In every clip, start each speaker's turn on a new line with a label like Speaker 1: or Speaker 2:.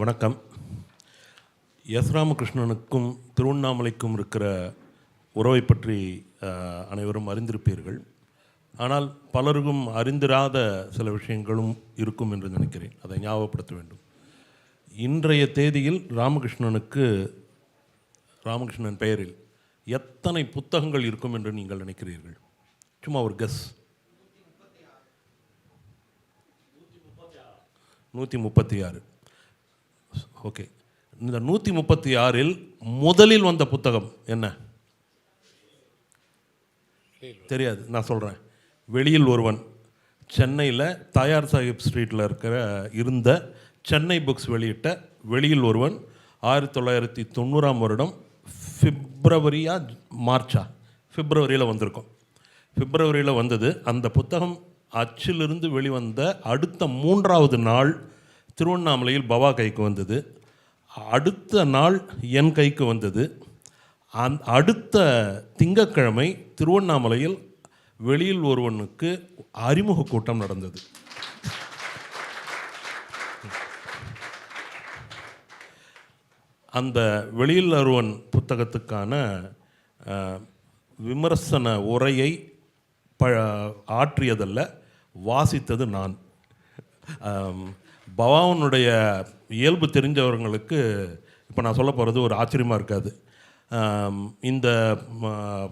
Speaker 1: வணக்கம். எஸ் ராமகிருஷ்ணனுக்கும் திருவண்ணாமலைக்கும் இருக்கிற உறவை பற்றி அனைவரும் அறிந்திருப்பீர்கள். ஆனால் பலருக்கும் அறிந்திராத சில விஷயங்களும் இருக்கும் என்று நினைக்கிறேன். அதை ஞாபகப்படுத்த வேண்டும். இன்றைய தேதியில் ராமகிருஷ்ணனுக்கு ராமகிருஷ்ணன் பெயரில் எத்தனை புத்தகங்கள் இருக்கும் என்று நீங்கள் நினைக்கிறீர்கள்? சும்மா ஒரு கெஸ் நூற்றி முப்பத்தி ஆறு. ஓகே. இந்த நூற்றி முப்பத்தி ஆறில் முதலில் வந்த புத்தகம் என்ன? தெரியாது நான் சொல்கிறேன் வெளியில் ஒருவன் சென்னையில் தாயார் சாஹிப் ஸ்ட்ரீட்டில் இருக்கிற இருந்த சென்னை புக்ஸ் வெளியிட்ட வெளியில் ஒருவன் ஆயிரத்தி தொள்ளாயிரத்தி தொண்ணூறாம் வருடம் பிப்ரவரியா மார்ச்சா? பிப்ரவரியில் வந்திருக்கும். பிப்ரவரியில் வந்தது அந்த புத்தகம் அச்சிலிருந்து வெளிவந்த அடுத்த மூன்றாவது நாள் திருவண்ணாமலையில் பவா கைக்கு வந்தது. அடுத்த நாள் என் கைக்கு வந்தது. அந் அடுத்த திங்கட்கிழமை திருவண்ணாமலையில் வெளியில் ஒருவனுக்கு அறிமுக கூட்டம் நடந்தது. அந்த வெளியில் ஒருவன் புத்தகத்துக்கான விமர்சன உரையை ப ஆற்றியதல்ல வாசித்தது நான். பவானுடைய இயல்பு தெரிஞ்சவர்களுக்கு இப்போ நான் சொல்ல போகிறது ஒரு ஆச்சரியமாக இருக்காது. இந்த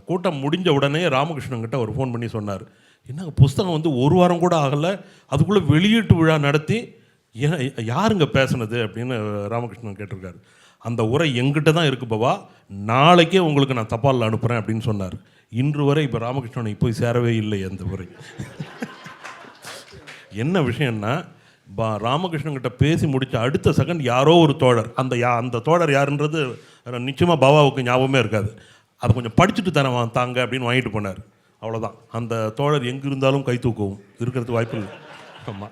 Speaker 1: கூட்டம் முடிஞ்ச உடனே ராமகிருஷ்ணன்கிட்ட ஒரு ஃபோன் பண்ணி சொன்னார். என்னங்க புஸ்தகம் வந்து ஒரு வாரம் கூட ஆகலை அதுக்குள்ளே வெளியீட்டு விழா நடத்தி ஏன் யாருங்க பேசுனது? அப்படின்னு ராமகிருஷ்ணன் கேட்டிருக்காரு. அந்த உரை எங்கிட்ட தான் இருக்கு பவா நாளைக்கே உங்களுக்கு நான் தபாலில் அனுப்புகிறேன் அப்படின்னு சொன்னார். இன்று வரை இப்போ ராமகிருஷ்ணனை போய் சேரவே இல்லை அந்த உரை. என்ன விஷயம்னா பா ராமகிருஷ்ணன்கிட்ட பேசி முடித்த அடுத்த செகண்ட் யாரோ ஒரு தோழர். அந்த யா அந்த தோழர் யாருன்றது நிச்சயமாக பாபாவுக்கு ஞாபகமே இருக்காது. அதை கொஞ்சம் படிச்சுட்டு தரேன் வா- தாங்க அப்படின்னு வாங்கிட்டு போனார். அவ்வளோதான் அந்த தோழர் எங்கே இருந்தாலும் கை தூக்கவும். இருக்கிறதுக்கு வாய்ப்பு இல்லை. ஆமாம்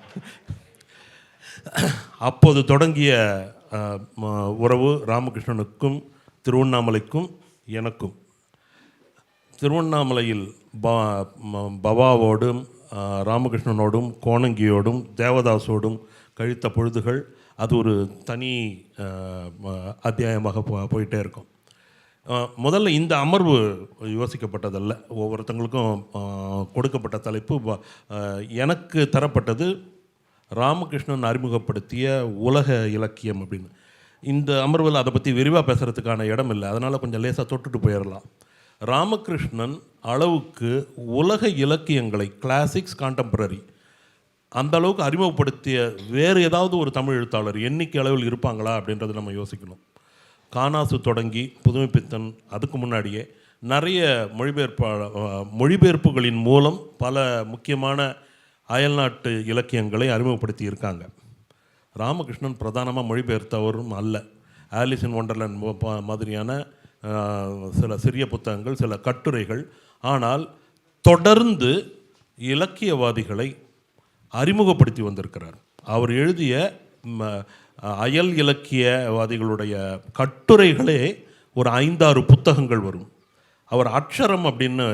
Speaker 1: அப்போது தொடங்கிய உறவு ராமகிருஷ்ணனுக்கும் திருவண்ணாமலைக்கும் எனக்கும். திருவண்ணாமலையில் பா பவாவோடும் ராமகிருஷ்ணனோடும் கோணங்கியோடும் தேவதாஸோடும் கழித்த பொழுதுகள் அது ஒரு தனி அத்தியாயமாக போ போயிட்டே இருக்கும். முதல்ல இந்த அமர்வு யோசிக்கப்பட்டதல்ல. ஒவ்வொருத்தங்களுக்கும் கொடுக்கப்பட்ட தலைப்பு எனக்கு தரப்பட்டது ராமகிருஷ்ணன் அறிமுகப்படுத்திய உலக இலக்கியம் அப்படின்னு. இந்த அமர்வில் அதை பற்றி விரிவாக பேசுகிறதுக்கான இடம் இல்லை. அதனால் கொஞ்சம் லேசாக தொட்டுட்டு போயிடலாம் ராமகிருஷ்ணன் அளவுக்கு உலக இலக்கியங்களை கிளாசிக்ஸ் கான்டெம்பரரி அந்த அளவுக்கு அறிமுகப்படுத்திய வேறு ஏதாவது ஒரு தமிழ் எழுத்தாளர் எண்ணிக்கை அளவில் இருப்பாங்களா அப்படின்றத நம்ம யோசிக்கணும். கானாசு தொடங்கி புதுமைப்பித்தன் அதுக்கு முன்னாடியே நிறைய மொழிபெயர்ப்பா மொழிபெயர்ப்புகளின் மூலம் பல முக்கியமான அயல்நாட்டு இலக்கியங்களை அறிமுகப்படுத்தி இருக்காங்க ராமகிருஷ்ணன் பிரதானமாக மொழிபெயர்த்தவரும் அல்ல. ஆலிஸ் இன் ஒண்டர்லேண்ட் மாதிரியான சில சிறிய புத்தகங்கள் சில கட்டுரைகள். ஆனால் தொடர்ந்து இலக்கியவாதிகளை அறிமுகப்படுத்தி வந்திருக்கிறார். அவர் எழுதிய ம, அயல் இலக்கியவாதிகளுடைய கட்டுரைகளே ஒரு ஐந்தாறு புத்தகங்கள் வரும். அவர் அக்ஷரம் அப்படின்னு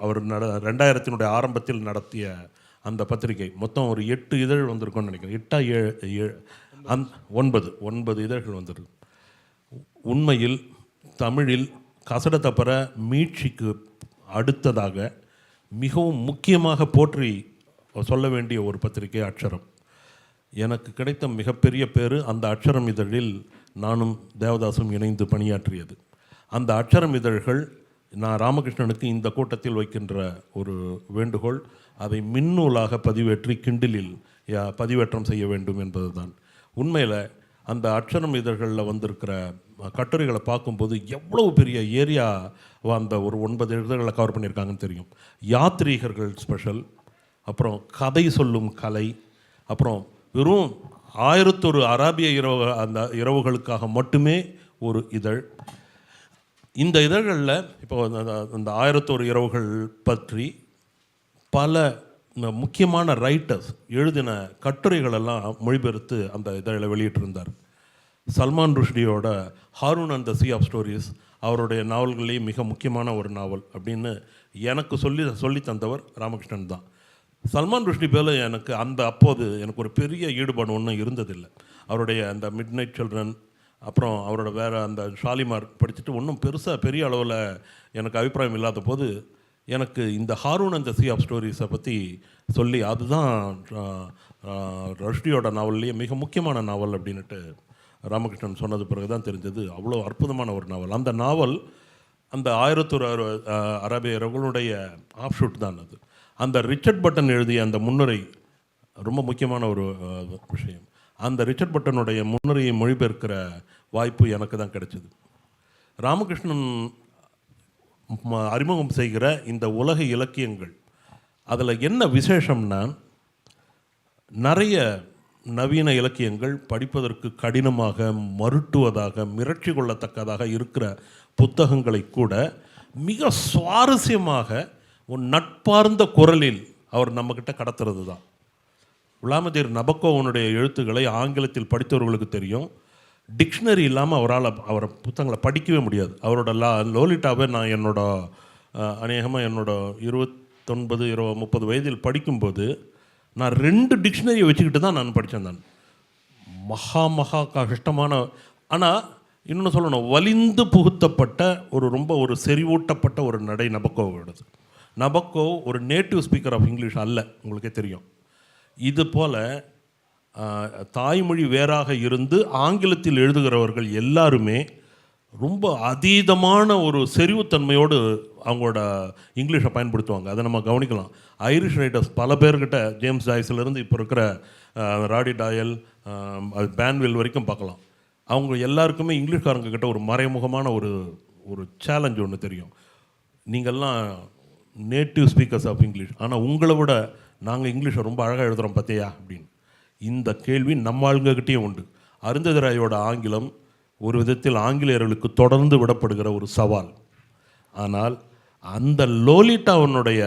Speaker 1: அவர் நட ரெண்டாயிரத்தினுடைய ஆரம்பத்தில் நடத்திய அந்த பத்திரிகை. மொத்தம் ஒரு எட்டு இதழ் வந்திருக்கும்னு நினைக்கிறேன். எட்டா ஏழு ஏழு அந் ஒன்பது. ஒன்பது இதழ்கள் வந்திருக்கு. உண்மையில் தமிழில் கசட தப்பற மீட்சிக்கு அடுத்ததாக மிகவும் முக்கியமாக போற்றி சொல்ல வேண்டிய ஒரு பத்திரிகை அக்ஷரம். எனக்கு கிடைத்த மிகப்பெரிய பேர் அந்த அக்ஷரம் இதழில் நானும் தேவதாசும் இணைந்து பணியாற்றியது. அந்த அக்ஷரம் இதழ்கள் நான் ராமகிருஷ்ணனுக்கு இந்த கூட்டத்தில் வைக்கின்ற ஒரு வேண்டுகோள் அதை மின்னூலாக பதிவேற்றி கிண்டிலில் பதிவேற்றம் செய்ய வேண்டும் என்பதுதான். உண்மையில் அந்த அக்ஷரம் இதழ்களில் வந்திருக்கிற கட்டுரைகளை பார்க்கும்போது எவ்வளவு பெரிய ஏரியா அந்த ஒரு ஒன்பது இதழ்களை கவர் பண்ணியிருக்காங்கன்னு தெரியும். யாத்ரீகர்கள் ஸ்பெஷல் அப்புறம் கதை சொல்லும் கலை அப்புறம் வெறும் ஆயிரத்தொரு அராபிய இரவு அந்த இரவுகளுக்காக மட்டுமே ஒரு இதழ். இந்த இதழ்களில் இப்போ அந்த- அந்த ஆயிரத்தொரு இரவுகள் பற்றி பல முக்கியமான ரைட்டர்ஸ் எழுதின கட்டுரைகளெல்லாம் மொழிபெயர்த்து அந்த இதழில் வெளியிட்டிருந்தார். Salman ருஷ்டியோட Haroun and the sea of stories அவருடைய நாவல்களே மிக முக்கியமான ஒரு நாவல் அப்படின்னு எனக்கு சொல்லி சொல்லி தந்தவர் ராமகிருஷ்ணன் தான். சல்மான் ருஷ்டி பேரில் எனக்கு அந்த அப்போது எனக்கு ஒரு பெரிய ஈடுபாடு ஒன்றும் இருந்ததில்லை. அவருடைய அந்த மிட் நைட் சில்ட்ரன் அப்புறம் அவரோட வேறு அந்த ஷாலிமார் படிச்சுட்டு ஒன்றும் பெருசாக பெரிய அளவில் எனக்கு அபிப்பிராயம் இல்லாத போது எனக்கு இந்த ஹாரூன் அந்த சி ஆஃப் ஸ்டோரிஸை பற்றி சொல்லி அதுதான் ரஷ்டியோட நாவல்லையே மிக முக்கியமான நாவல் அப்படின்னுட்டு ராமகிருஷ்ணன் சொன்னது பிறகு தான் தெரிஞ்சது. அவ்வளோ அற்புதமான ஒரு நாவல். அந்த நாவல் அந்த ஆயிரத்தொரு அறு- ஆஹ், ஆஃப் ஷூட் தான் அது. அந்த ரிச்சர்ட் பட்டன் எழுதிய அந்த முன்னுரை ரொம்ப முக்கியமான ஒரு விஷயம். அந்த ரிச்சர்ட் பட்டனுடைய முன்னுரையை மொழிபெயர்க்கிற வாய்ப்பு எனக்கு தான் கிடைச்சிது. ராமகிருஷ்ணன் அறிமுகம் செய்கிற இந்த உலக இலக்கியங்கள். அதில் என்ன விசேஷம்னா நிறைய நவீன இலக்கியங்கள் படிப்பதற்கு கடினமாக மருட்டுவதாக மிரட்சி கொள்ளத்தக்கதாக இருக்கிற புத்தகங்களை கூட மிக சுவாரஸ்யமாக ஒரு நட்பார்ந்த குரலில் அவர் நம்மக்கிட்ட கடத்துறது தான் உலாமதீர் நபக்கோவனுடைய எழுத்துக்களை ஆங்கிலத்தில் படித்தவர்களுக்கு தெரியும். டிக்ஷனரி இல்லாமல் அவரால் அவரை புத்தகங்களை படிக்கவே முடியாது. அவரோட லா லோலிட்டாவே நான் என்னோட அநேகமாக என்னோட இருபத்தொன்பது இருபது முப்பது வயதில் படிக்கும்போது நான் ரெண்டு டிக்ஷனரியை வச்சுக்கிட்டு தான் நான் படித்தேன் நான். மகா மகா கஷ்டமான ஆனால் இன்னொன்று சொல்லணும். வலிந்து புகுத்தப்பட்ட ஒரு ரொம்ப ஒரு செறிவூட்டப்பட்ட ஒரு நடை நபக்கோவோடது. நபக்கோ ஒரு நேட்டிவ் ஸ்பீக்கர் ஆஃப் இங்கிலீஷ் அல்ல உங்களுக்கே தெரியும். இது போல் தாய்மொழி வேறாக இருந்து ஆங்கிலத்தில் எழுதுகிறவர்கள் எல்லாருமே ரொம்ப அதீதமான ஒரு செறிவுத்தன்மையோடு அவங்களோட இங்கிலீஷை பயன்படுத்துவாங்க. அதை நம்ம கவனிக்கலாம். ஐரிஷ் ரைட்டர்ஸ் பல பேர்கிட்ட ஜேம்ஸ் ஜாய்ஸ்லேருந்து இப்போ இருக்கிற ராடி டாயல் பேன்வில் வரைக்கும் பார்க்கலாம். அவங்க எல்லாருக்குமே இங்கிலீஷ்காரங்க கிட்ட ஒரு மறைமுகமான ஒரு ஒரு சேலஞ்ச் ஒன்று தெரியும். நீங்கள்லாம் நேட்டிவ் ஸ்பீக்கர்ஸ் ஆஃப் இங்கிலீஷ் ஆனால் உங்களை விட நாங்கள் இங்கிலீஷை ரொம்ப அழகாக எழுதுகிறோம் பார்த்தியா அப்படின்னு. இந்த கேள்வி நம்ம ஆளுங்ககிட்டேயும் உண்டு. அருந்ததிராயோட ஆங்கிலம் ஒரு விதத்தில் ஆங்கிலேயர்களுக்கு தொடர்ந்து விடப்படுகிற ஒரு சவால். ஆனால் அந்த லோலிட்டாவனுடைய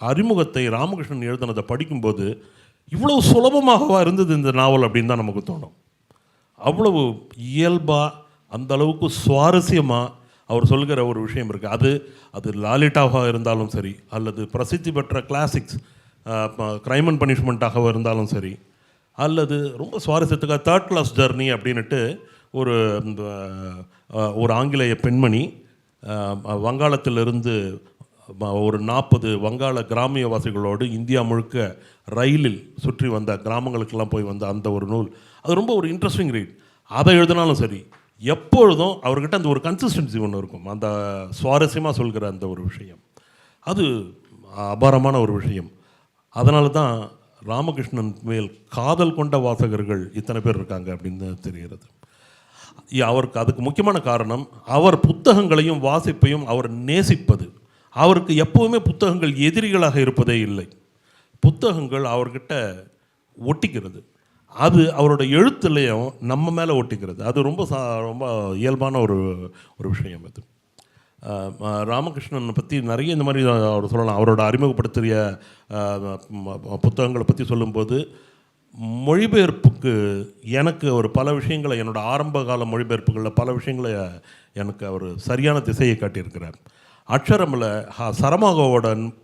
Speaker 1: அறிமுகத்தை ராமகிருஷ்ணன் எழுதினதை படிக்கும்போது இவ்வளவு சுலபமாகவா இருந்தது இந்த நாவல் அப்படின்னு தான் நமக்கு தோணும். அவ்வளவு இயல்பாக அந்த அளவுக்கு சுவாரஸ்யமாக அவர் சொல்கிற ஒரு விஷயம் இருக்குது அது அது லாலிட்டாவாக இருந்தாலும் சரி அல்லது பிரசித்தி பெற்ற கிளாசிக்ஸ் க்ரைம் அண்ட் பனிஷ்மெண்ட்டாக இருந்தாலும் சரி அல்லது ரொம்ப சுவாரஸ்யத்துக்காக தேர்ட் கிளாஸ் ஜர்னி அப்படின்னுட்டு ஒரு இந்த, ஒரு ஆங்கிலேய பெண்மணி வங்காளத்திலிருந்து ஒரு நாற்பது வங்காள கிராமியவாசிகளோடு இந்தியா முழுக்க ரயிலில் சுற்றி வந்த கிராமங்களுக்கெல்லாம் போய் வந்த அந்த ஒரு நூல். அது ரொம்ப ஒரு இன்ட்ரெஸ்டிங் ரீட் அதை எழுதினாலும் சரி எப்பொழுதும் அவர்கிட்ட அந்த ஒரு கன்சிஸ்டன்சி ஒன்று இருக்கும். அந்த சுவாரஸ்யமாக சொல்கிற அந்த ஒரு விஷயம். அது அபாரமான ஒரு விஷயம். அதனால தான் ராமகிருஷ்ணன் மேல் காதல் கொண்ட வாசகர்கள் இத்தனை பேர் இருக்காங்க அப்படின்னு தெரிகிறது. அவருக்கு அதுக்கு முக்கியமான காரணம் அவர் புத்தகங்களையும் வாசிப்பையும் அவர் நேசிப்பது. அவருக்கு எப்போவுமே புத்தகங்கள் எதிரிகளாக இருப்பதே இல்லை. புத்தகங்கள் அவர்கிட்ட ஒட்டிக்கிறது. அது அவரோட எழுத்துலேயும் நம்ம மேலே ஒட்டிக்கிறது. அது ரொம்ப சா ரொம்ப இயல்பான ஒரு ஒரு விஷயம் அது. ராமகிருஷ்ணனை பற்றி நிறைய இந்த மாதிரி அவர் சொல்லலாம். அவரோட அறிமுகப்படுத்திய புத்தகங்களை பற்றி சொல்லும்போது மொழிபெயர்ப்புக்கு எனக்கு ஒரு பல விஷயங்களை என்னோட ஆரம்ப கால மொழிபெயர்ப்புகளில் பல விஷயங்களை எனக்கு அவர் சரியான திசையை காட்டியிருக்கிறார். அக்ஷரமில் ஹ- சரமாகோவோட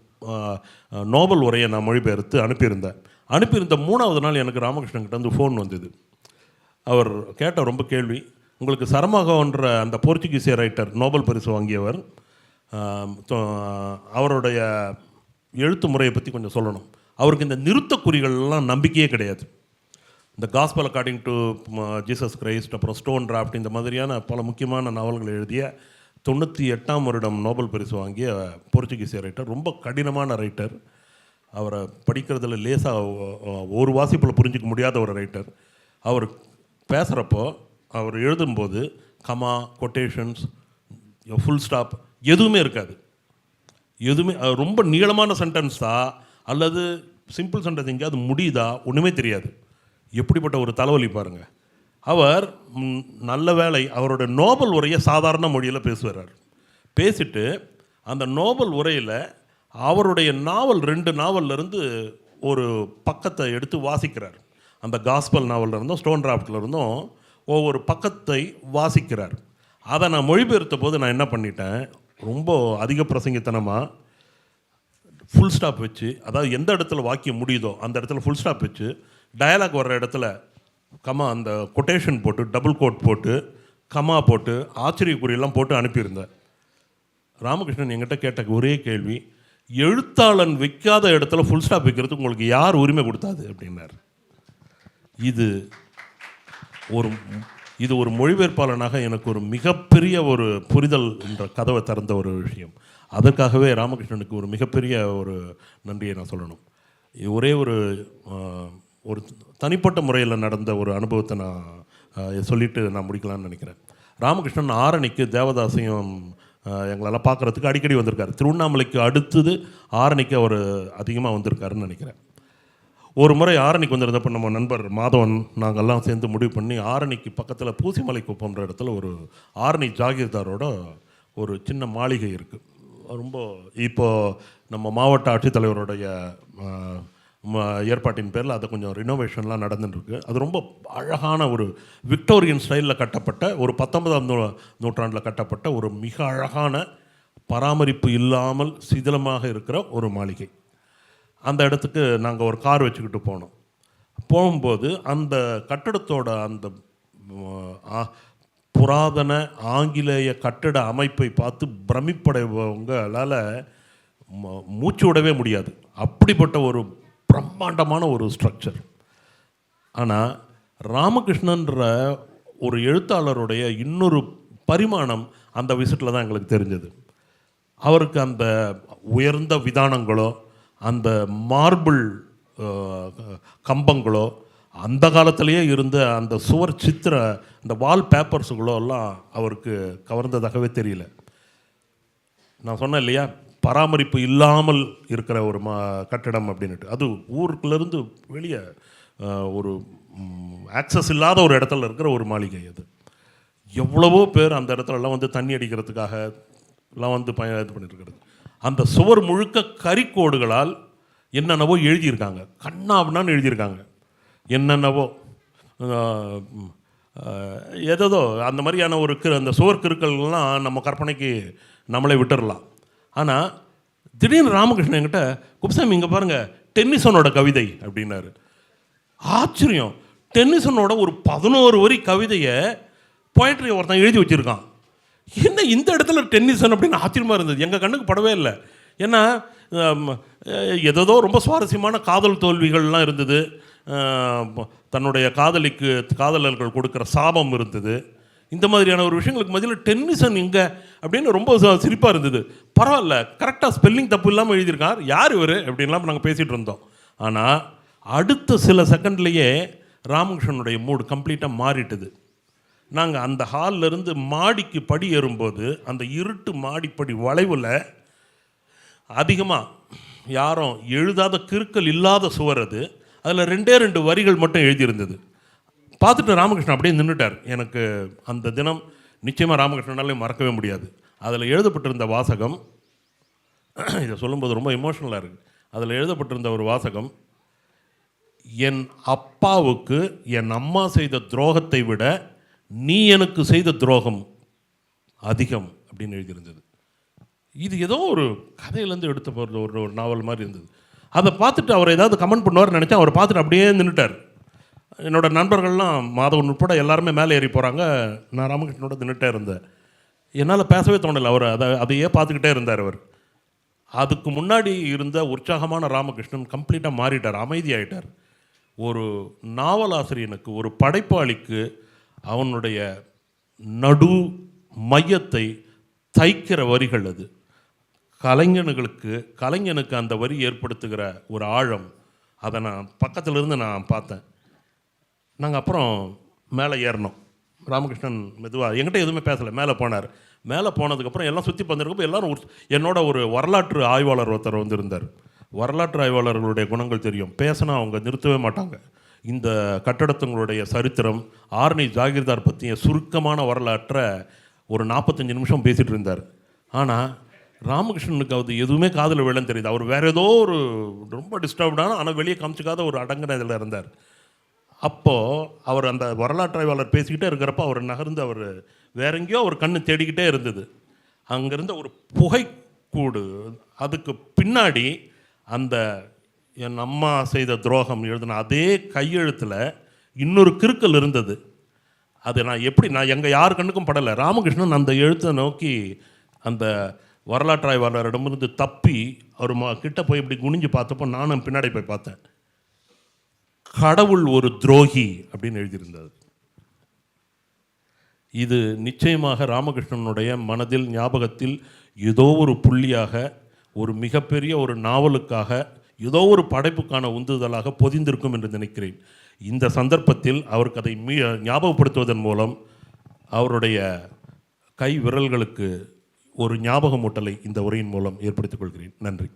Speaker 1: நோபல் உரையை நான் மொழிபெயர்த்து அனுப்பியிருந்தேன். அனுப்பியிருந்த மூணாவது நாள் எனக்கு ராமகிருஷ்ணன் கிட்ட வந்து ஃபோன் வந்தது. அவர் கேட்ட ரொம்ப கேள்வி உங்களுக்கு சரமகோன்ற அந்த போர்ச்சுகீசிய ரைட்டர் நோபல் பரிசு வாங்கியவர். அவருடைய எழுத்து முறையை பற்றி கொஞ்சம் சொல்லணும். அவருக்கு இந்த நிறுத்தக்குறிகள்லாம் நம்பிக்கையே கிடையாது. இந்த gospel according to Jesus Christ அப்புறம் ஸ்டோன் டிராஃப்ட் இந்த மாதிரியான பல முக்கியமான நாவல்கள் எழுதிய தொண்ணூற்றி எட்டாம் வருடம் நோபல் பரிசு வாங்கிய போர்ச்சுகீசிய ரைட்டர் ரொம்ப கடினமான ரைட்டர் அவரை படிக்கிறதுல லேசாக ஒரு வாசிப்பில் புரிஞ்சிக்க முடியாத ஒரு ரைட்டர் அவர் பேசுகிறப்போ அவர் எழுதும்போது கமா கொட்டேஷன்ஸ் ஃபுல் ஸ்டாப் எதுவுமே இருக்காது. எதுவுமே ரொம்ப நீளமான சென்டென்ஸா அல்லது சிம்பிள் சென்டென்ஸ் எங்கேயாவது முடியுதா ஒன்றுமே தெரியாது. எப்படிப்பட்ட ஒரு தலைவலி பாருங்கள் அவர் நல்ல வேலை அவரோட நோபல் உரையை சாதாரண மொழியில் பேசுகிறார் பேசிட்டு அந்த நோபல் உரையில் அவருடைய நாவல் ரெண்டு நாவல்லேருந்து ஒரு பக்கத்தை எடுத்து வாசிக்கிறார். அந்த காஸ்பல் நாவல்ல இருந்தும் ஸ்டோன் டிராஃப்டில் இருந்தும் ஒவ்வொரு பக்கத்தை வாசிக்கிறார். அதை நான் மொழிபெயர்த்த போது நான் என்ன பண்ணிட்டேன் ரொம்ப அதிக பிரசங்கித்தனமாக ஃபுல் ஸ்டாப் வச்சு அதாவது எந்த இடத்துல வாக்கியம் முடியுதோ அந்த இடத்துல ஃபுல் ஸ்டாப் வச்சு டயலாக் வர்ற இடத்துல கமா அந்த கொட்டேஷன் போட்டு டபுள் கோட் போட்டு கமா போட்டு ஆச்சரியக்குறியெல்லாம் போட்டு அனுப்பியிருந்தேன். ராமகிருஷ்ணன் எங்கிட்ட கேட்ட ஒரே கேள்வி எழுத்தாளன் வைக்காத இடத்துல ஃபுல் ஸ்டாப் வைக்கிறதுக்கு உங்களுக்கு யார் உரிமை கொடுத்தாது? அப்படின்னார். இது ஒரு இது ஒரு மொழிபெயர்ப்பாளனாக எனக்கு ஒரு மிகப்பெரிய ஒரு புரிதல் என்ற கதவை திறந்த ஒரு விஷயம். அதற்காகவே ராமகிருஷ்ணனுக்கு ஒரு மிகப்பெரிய ஒரு நன்றியை நான் சொல்லணும். இது ஒரே ஒரு ஒரு தனிப்பட்ட முறையில் நடந்த ஒரு அனுபவத்தை நான் சொல்லிட்டு நான் முடிக்கலாம்னு நினைக்கிறேன். ராமகிருஷ்ணன் ஆரணிக்கு தேவதாசையும் எங்களெல்லாம் பார்க்குறதுக்கு அடிக்கடி வந்திருக்காரு. திருவண்ணாமலைக்கு அடுத்தது ஆரணிக்கு அவர் அதிகமாக வந்திருக்காருன்னு நினைக்கிறேன். ஒரு முறை ஆரணிக்கு வந்திருந்தப்போ நம்ம நண்பர் மாதவன் நாங்கள்லாம் சேர்ந்து முடிவு பண்ணி ஆரணிக்கு பக்கத்தில் பூசிமலை குப்பம்ன்ற இடத்துல ஒரு ஆரணி ஜாகீர்தாரோட ஒரு சின்ன மாளிகை இருக்குது ரொம்ப இப்போது நம்ம மாவட்ட ஆட்சித்தலைவருடைய ஏற்பாட்டின் பேரில் அதை கொஞ்சம் ரினோவேஷன்லாம் நடந்துட்டுருக்கு. அது ரொம்ப அழகான ஒரு விக்டோரியன் ஸ்டைலில் கட்டப்பட்ட ஒரு பத்தொன்பதாம் நூ நூற்றாண்டில் கட்டப்பட்ட ஒரு மிக அழகான பராமரிப்பு இல்லாமல் சிதிலமாக இருக்கிற ஒரு மாளிகை. அந்த இடத்துக்கு நாங்கள் ஒரு கார் வச்சுக்கிட்டு போனோம். போகும்போது அந்த கட்டடத்தோட அந்த புராதன ஆங்கிலேய கட்டிட அமைப்பை பார்த்து பிரமிப்படைவங்களால் ம- மூச்சு விடவே முடியாது. அப்படிப்பட்ட ஒரு பிரம்மாண்டமான ஒரு ஸ்ட்ரக்சர் ஆனால் ராமகிருஷ்ணன்ற ஒரு எழுத்தாளருடைய இன்னொரு பரிமாணம் அந்த விசிட்டில் தான் எங்களுக்கு தெரிஞ்சது. அவருக்கு அந்த உயர்ந்த விதானங்களோ அந்த மார்பிள் கம்பங்களோ அந்த காலத்திலேயே இருந்த அந்த சுவர் சித்திர அந்த வால் பேப்பர்ஸுகளோ எல்லாம் அவருக்கு கவர்ந்ததாகவே தெரியல. நான் சொன்னேன் இல்லையா? பராமரிப்பு இல்லாமல் இருக்கிற ஒரு மா கட்டிடம் அப்படின்னுட்டு. அது ஊருக்குள்ளேருந்து வெளியே ஒரு ஆக்சஸ் இல்லாத ஒரு இடத்துல இருக்கிற ஒரு மாளிகை அது. எவ்வளவோ பேர் அந்த இடத்துலலாம் வந்து தண்ணி அடிக்கிறதுக்காக எல்லாம் வந்து பய இது பண்ணிட்டு இருக்கிறது. அந்த சுவர் முழுக்க கரிக்கோடுகளால் என்னென்னவோ எழுதியிருக்காங்க. கண்ணாபுனான்னு எழுதியிருக்காங்க. என்னென்னவோ எதோ அந்த மாதிரியான ஒரு கிரு அந்த சுவர் கிருக்கள்லாம் நம்ம கற்பனைக்கு நம்மளே விட்டுறலாம். ஆனால் திடீர்னு ராமகிருஷ்ணன் என்கிட்ட குப்சாமி இங்கே பாருங்கள் டென்னிசனோட கவிதை அப்படின்னாரு. ஆச்சரியம். டென்னிசனோட ஒரு பதினோரு வரி கவிதையை போய்ட்ரி ஒருத்தன் எழுதி வச்சுருக்கான். என்ன இந்த இடத்துல டென்னிசன் அப்படின்னு ஆச்சரியமாக இருந்தது. எங்கள் கண்ணுக்கு படவே இல்லை. ஏன்னா ஏதோ ரொம்ப சுவாரஸ்யமான காதல் தோல்விகள்லாம் இருந்தது. தன்னுடைய காதலிக்கு காதலர்கள் கொடுக்குற சாபம் இருந்தது. இந்த மாதிரியான ஒரு விஷயங்களுக்கு மதியில் டென்னிசன் இங்கே அப்படின்னு ரொம்ப சிரிப்பாக இருந்தது. பரவாயில்ல கரெக்டாக ஸ்பெல்லிங் தப்பு இல்லாமல் எழுதியிருக்கார். யார் இவர்? அப்படின்லாம் நாங்கள் பேசிகிட்டு இருந்தோம். ஆனால் அடுத்த சில செகண்ட்லேயே ராமகிருஷ்ணனுடைய மூடு கம்ப்ளீட்டாக மாறிட்டுது. நாங்கள் அந்த ஹால்லேருந்து மாடிக்கு படி ஏறும்போது அந்த இருட்டு மாடிப்படி வளைவில் அதிகமாக யாரும் எழுதாத கிறுக்கல் இல்லாத சுவர் அது. அதில் ரெண்டே ரெண்டு வரிகள் மட்டும் எழுதியிருந்தது. பார்த்துட்டு ராமகிருஷ்ணன் அப்படியே நின்றுட்டார் எனக்கு அந்த தினம் நிச்சயமாக ராமகிருஷ்ணனாலே மறக்கவே முடியாது. அதில் எழுதப்பட்டிருந்த வாசகம் இதை சொல்லும்போது ரொம்ப எமோஷனலாக இருக்குது அதில் எழுதப்பட்டிருந்த ஒரு வாசகம் என் அப்பாவுக்கு என் அம்மா செய்த துரோகத்தை விட நீ எனக்கு செய்த துரோகம் அதிகம் அப்படின்னு எழுதியிருந்தது. இது ஏதோ ஒரு கதையிலேருந்து எடுத்த போகிறது ஒரு ஒரு நாவல் மாதிரி இருந்தது. அதை பார்த்துட்டு அவர் ஏதாவது கமெண்ட் பண்ணுவார்னு நினச்சா அவர் பார்த்துட்டு அப்படியே நின்றுட்டார் என்னோடய நண்பர்கள்லாம் மாதவன் உட்பட எல்லாருமே மேலே ஏறி போகிறாங்க நான் ராமகிருஷ்ணனோட நின்றுட்டே இருந்தேன். என்னால் பேசவே தோணலை. அவர் அதை அதையே பார்த்துக்கிட்டே இருந்தார் அவர். அதுக்கு முன்னாடி இருந்த உற்சாகமான ராமகிருஷ்ணன் கம்ப்ளீட்டாக மாறிட்டார் அமைதியாயிட்டார். ஒரு நாவலாசிரியனுக்கு ஒரு படைப்பாளிக்கு அவனுடைய நடு மையத்தை தைக்கிற வரிகள் அது. கலைஞனுங்களுக்கு கலைஞனுக்கு அந்த வரி ஏற்படுத்துகிற ஒரு ஆழம் அதை நான் பக்கத்தில் இருந்து நான் பார்த்தேன். நாங்கள் அப்புறம் மேலே ஏறினோம் ராமகிருஷ்ணன் மெதுவாக என்கிட்ட எதுவுமே பேசலை மேலே போனார். மேலே போனதுக்கப்புறம் எல்லாம் சுற்றி பந்திருக்கப்போ எல்லாரும் என்னோட ஒரு வரலாற்று ஆய்வாளர் ஒருத்தர் வந்திருந்தார். வரலாற்று ஆய்வாளர்களுடைய குணங்கள் தெரியும். பேசினா அவங்க நிறுத்தவே மாட்டாங்க. இந்த கட்டடத்தங்களுடைய சரித்திரம் ஆரணி ஜாகிர்தார் பற்றிய சுருக்கமான வரலாற்றை ஒரு நாற்பத்தஞ்சு நிமிஷம் பேசிகிட்டு இருந்தார். ஆனால் ராமகிருஷ்ணனுக்கு அது எதுவுமே காதில் விழன்னு தெரியுது. அவர் வேறு ஏதோ ஒரு ரொம்ப டிஸ்டர்ப்டான ஆனால் வெளியே காமிச்சிக்காத ஒரு அடங்கின இதில் இருந்தார். அப்போது அவர் அந்த வரலாற்றாய்வாளர் பேசிக்கிட்டே இருக்கிறப்ப அவர் நகர்ந்து அவர் வேற எங்கேயோ ஒரு கண்ணு தேடிக்கிட்டே இருந்தது. அங்கேருந்து ஒரு புகைக்கூடு அதுக்கு பின்னாடி அந்த என் அம்மா செய்த துரோகம் எழுதின அதே கையெழுத்தில் இன்னொரு கிறுக்கல் இருந்தது. அது நான் எப்படி நான் எங்கள் யார் கண்ணுக்கும் படலை. ராமகிருஷ்ணன் அந்த எழுத்தை நோக்கி அந்த வரலாற்றாய்வாளரிடமிருந்து தப்பி அவர் மா கிட்ட போய் இப்படி குனிஞ்சு பார்த்தப்போ நானும் பின்னாடி போய் பார்த்தேன். கடவுள் ஒரு துரோகி அப்படின்னு எழுதியிருந்தது. இது நிச்சயமாக ராமகிருஷ்ணனுடைய மனதில் ஞாபகத்தில் ஏதோ ஒரு புள்ளியாக ஒரு மிகப்பெரிய ஒரு நாவலுக்காக ஏதோ ஒரு படைப்புக்கான உந்துதலாக பொதிந்திருக்கும் என்று நினைக்கிறேன். இந்த சந்தர்ப்பத்தில் அவருக்கு அதை மீ ஞாபகப்படுத்துவதன் மூலம் அவருடைய கை விரல்களுக்கு ஒரு ஞாபகமூட்டலை இந்த உரையின் மூலம் ஏற்படுத்திக் கொள்கிறேன். நன்றி.